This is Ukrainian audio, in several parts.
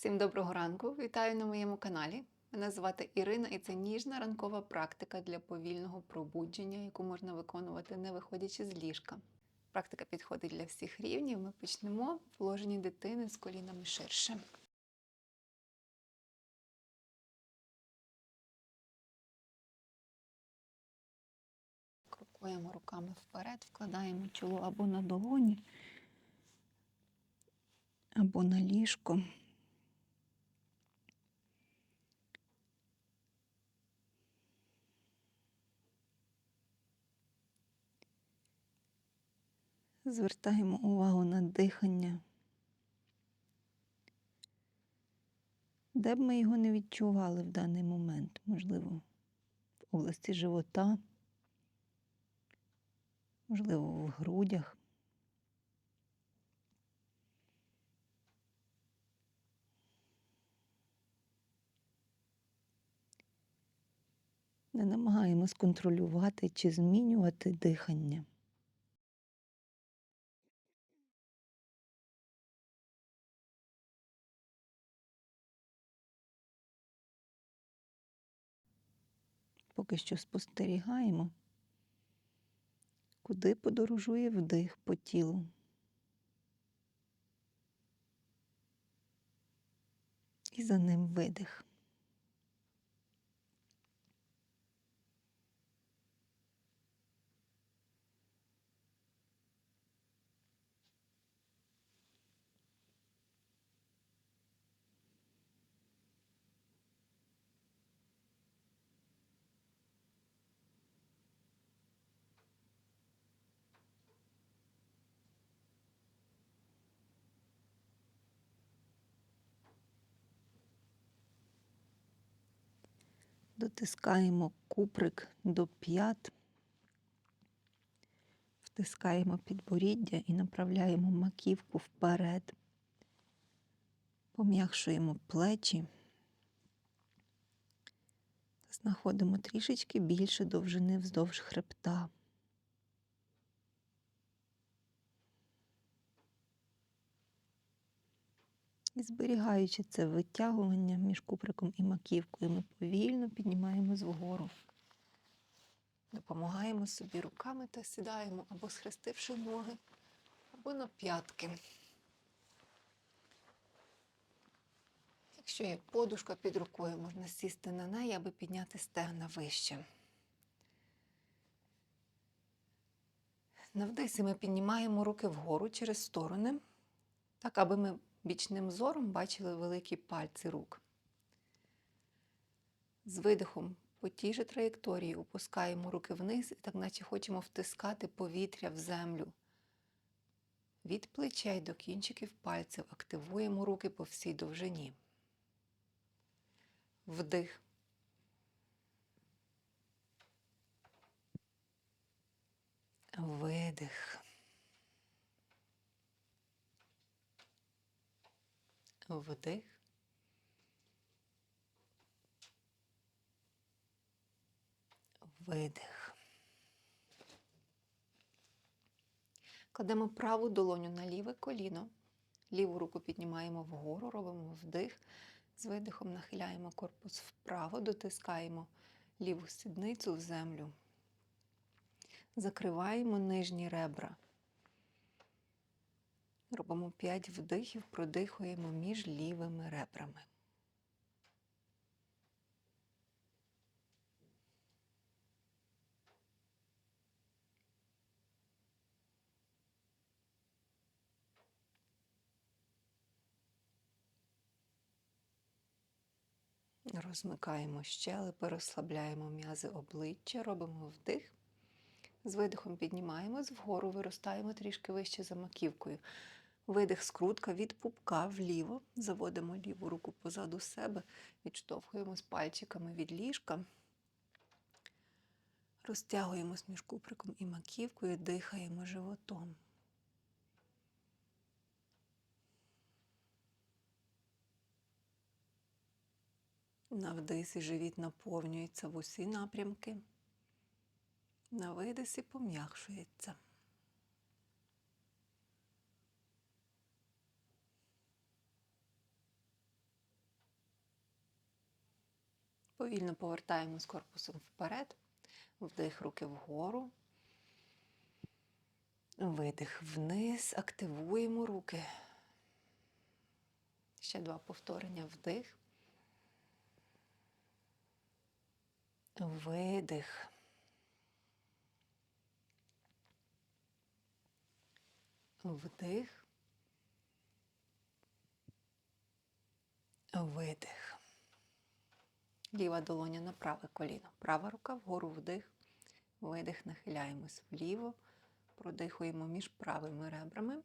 Всім доброго ранку! Вітаю на моєму каналі. Мене звати Ірина, і це ніжна ранкова практика для повільного пробудження, яку можна виконувати не виходячи з ліжка. Практика підходить для всіх рівнів. Ми почнемо в положенні дитини з колінами ширше. Крокуємо руками вперед, вкладаємо чоло або на долоні, або на ліжко. Звертаємо увагу на дихання. Де б ми його не відчували в даний момент, можливо, в області живота, можливо, в грудях. Не намагаємось контролювати чи змінювати дихання. Поки що спостерігаємо, куди подорожує вдих по тілу. І за ним видих. Дотискаємо куприк до п'ят, втискаємо підборіддя і направляємо маківку вперед, пом'якшуємо плечі, знаходимо трішечки більше довжини вздовж хребта. І зберігаючи це витягування між куприком і маківкою, ми повільно піднімаємось вгору. Допомагаємо собі руками та сідаємо або схрестивши ноги, або на п'ятки. Якщо є подушка під рукою, можна сісти на неї, аби підняти стегна вище. На вдисі ми піднімаємо руки вгору через сторони, так, аби ми бічним зором бачили великі пальці рук. З видихом по тій же траєкторії опускаємо руки вниз так наче хочемо втискати повітря в землю. Від плечей до кінчиків пальців активуємо руки по всій довжині. Вдих. Видих. Вдих. Видих. Кладемо праву долоню на ліве коліно. Ліву руку піднімаємо вгору, робимо вдих. З видихом нахиляємо корпус вправо, дотискаємо ліву сідницю в землю. Закриваємо нижні ребра. Робимо 5 вдихів, продихуємо між лівими ребрами. Розмикаємо щелепи, розслабляємо м'язи обличчя, робимо вдих. З видихом піднімаємось вгору, виростаємо трішки вище за маківкою. Видих скрутка від пупка вліво. Заводимо ліву руку позаду себе, відштовхуємось пальчиками від ліжка. Розтягуємось між куприком і маківкою, дихаємо животом. На вдисі живіт наповнюється в усі напрямки. На видисі пом'якшується. Повільно повертаємось корпусом вперед. Вдих руки вгору. Видих вниз. Активуємо руки. Ще два повторення. Вдих. Видих. Вдих. Видих. Ліва долоня на праве коліно. Права рука вгору вдих. Видих. Нахиляємось вліво. Продихуємо між правими ребрами.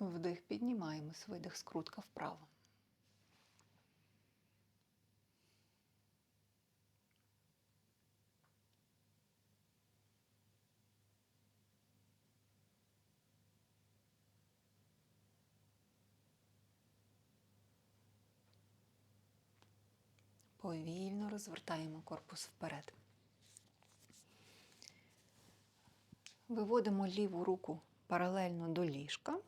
Вдих піднімаємось, видих, скрутка вправо. Повільно розвертаємо корпус вперед. Виводимо ліву руку паралельно до ліжка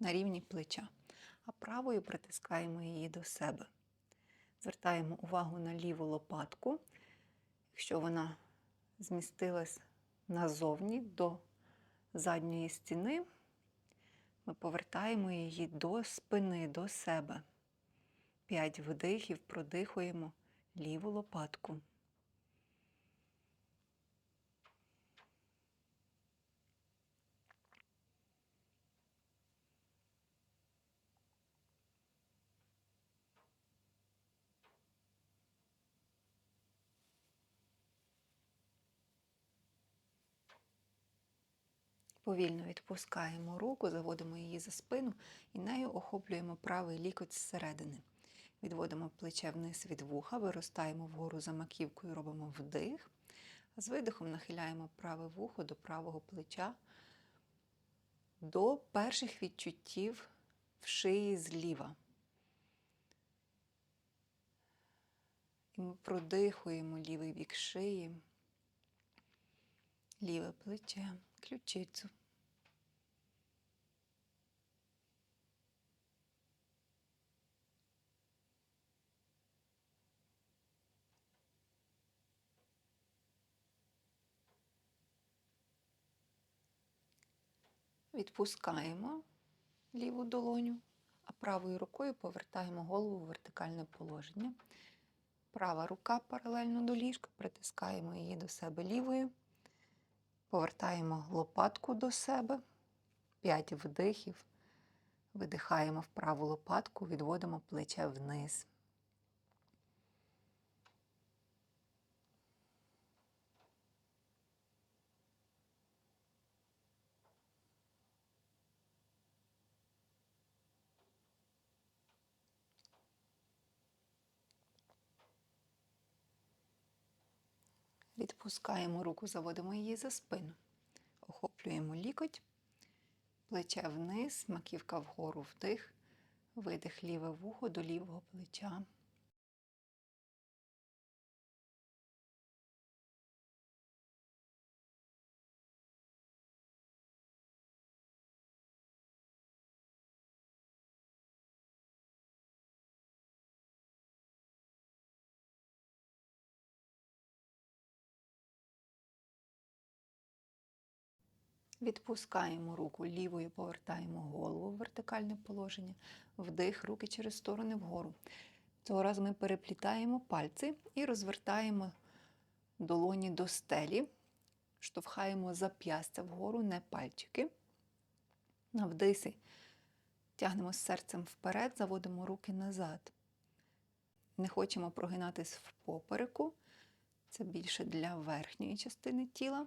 на рівні плеча, а правою притискаємо її до себе. Звертаємо увагу на ліву лопатку. Якщо вона змістилась назовні до задньої стіни, ми повертаємо її до спини, до себе. П'ять вдихів продихуємо ліву лопатку. Повільно відпускаємо руку, заводимо її за спину і нею охоплюємо правий лікоть зсередини. Відводимо плече вниз від вуха, виростаємо вгору за маківкою, робимо вдих. З видихом нахиляємо праве вухо до правого плеча, до перших відчуттів в шиї зліва. І ми продихуємо лівий бік шиї, ліве плече, ключицю. Відпускаємо ліву долоню, а правою рукою повертаємо голову в вертикальне положення. Права рука паралельно до ліжка, притискаємо її до себе лівою, повертаємо лопатку до себе, 5 вдихів, видихаємо в праву лопатку, відводимо плече вниз. Відпускаємо руку, заводимо її за спину. Охоплюємо лікоть, плече вниз, маківка вгору вдих, видих ліве вухо до лівого плеча. Відпускаємо руку лівою, повертаємо голову в вертикальне положення, вдих, руки через сторони вгору. Цього разу ми переплітаємо пальці і розвертаємо долоні до стелі, штовхаємо зап'ястя вгору, не пальчики. На вдисі тягнемо серцем вперед, заводимо руки назад. Не хочемо прогинатись в попереку, це більше для верхньої частини тіла.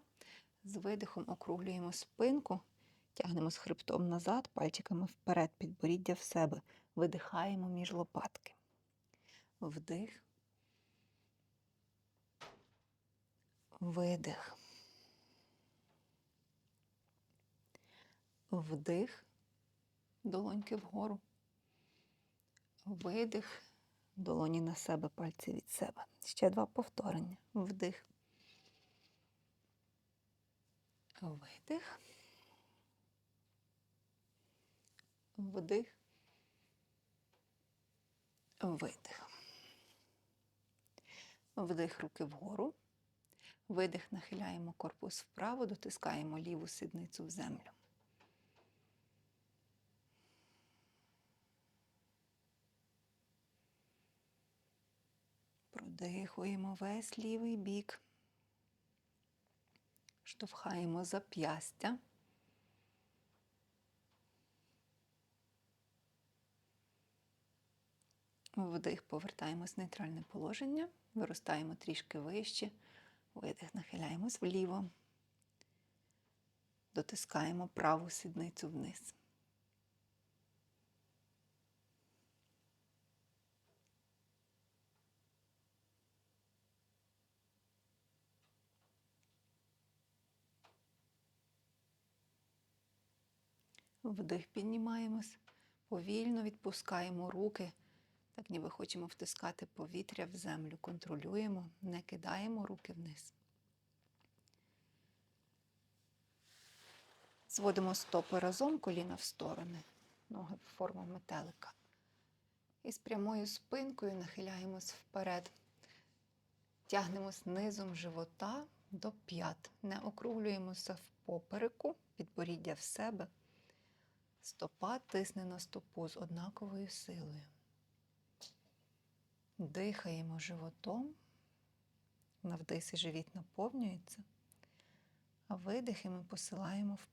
З видихом округлюємо спинку, тягнемо з хребтом назад, пальчиками вперед, підборіддя в себе. Видихаємо між лопатки. Вдих. Видих. Вдих. Долоньки вгору. Видих. Долоні на себе, пальці від себе. Ще два повторення. Вдих. Видих. Вдих. Видих. Вдих руки вгору. Видих, нахиляємо корпус вправо, дотискаємо ліву сідницю в землю. Продихуємо весь лівий бік. Штовхаємо зап'ястя. Вдих, повертаємось в нейтральне положення, виростаємо трішки вище, видих, нахиляємось вліво, дотискаємо праву сідницю вниз. Вдих, піднімаємось, повільно відпускаємо руки, так ніби хочемо втискати повітря в землю. Контролюємо, не кидаємо руки вниз. Зводимо стопи разом, коліна в сторони, ноги в форму метелика. І з прямою спинкою нахиляємось вперед. Тягнемось низом живота до п'ят. Не округлюємося в попереку, підборіддя в себе. Стопа тисне на стопу з однаковою силою. Дихаємо животом. На живіт наповнюється, а видихи ми посилаємо в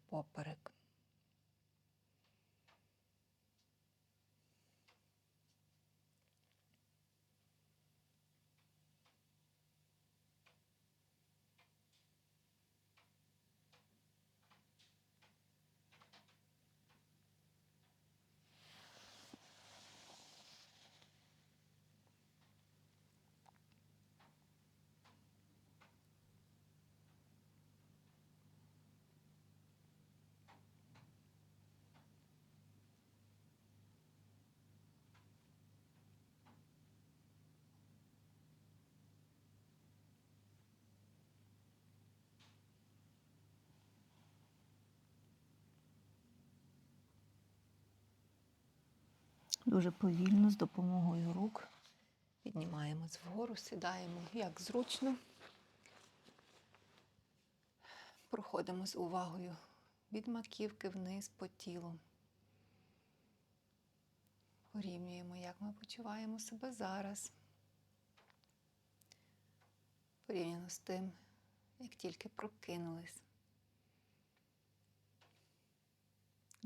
Дуже повільно з допомогою рук піднімаємось вгору, сідаємо як зручно. Проходимо з увагою від маківки вниз по тілу. Порівнюємо, як ми почуваємо себе зараз. Порівняно з тим, як тільки прокинулись.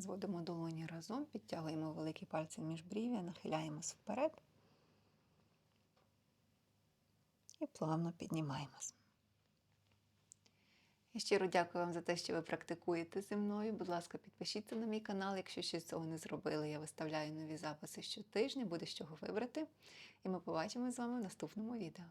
Зводимо долоні разом, підтягуємо великі пальці між брів'я, нахиляємось вперед і плавно піднімаємось. Я щиро дякую вам за те, що ви практикуєте зі мною. Будь ласка, підпишіться на мій канал, якщо ще цього не зробили. Я виставляю нові записи щотижня, буде з чого вибрати. І ми побачимось з вами в наступному відео.